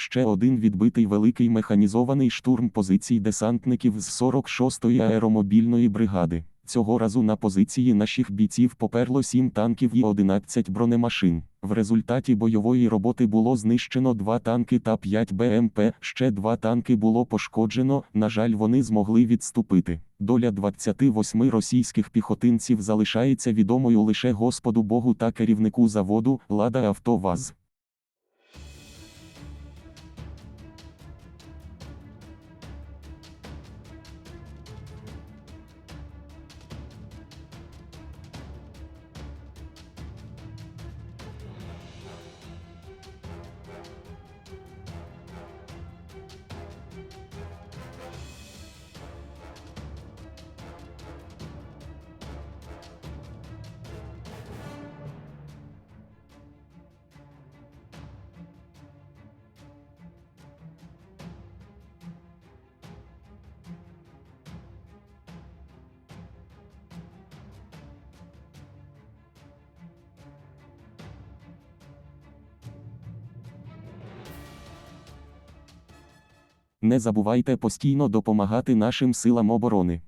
Ще один відбитий великий механізований штурм позицій десантників з 46-ї аеромобільної бригади. Цього разу на позиції наших бійців поперло 7 танків і 11 бронемашин. В результаті бойової роботи було знищено 2 танки та 5 БМП, ще 2 танки було пошкоджено, на жаль, вони змогли відступити. Доля 28 російських піхотинців залишається відомою лише Господу Богу та керівнику заводу Лада Автоваз. Не забувайте постійно допомагати нашим силам оборони.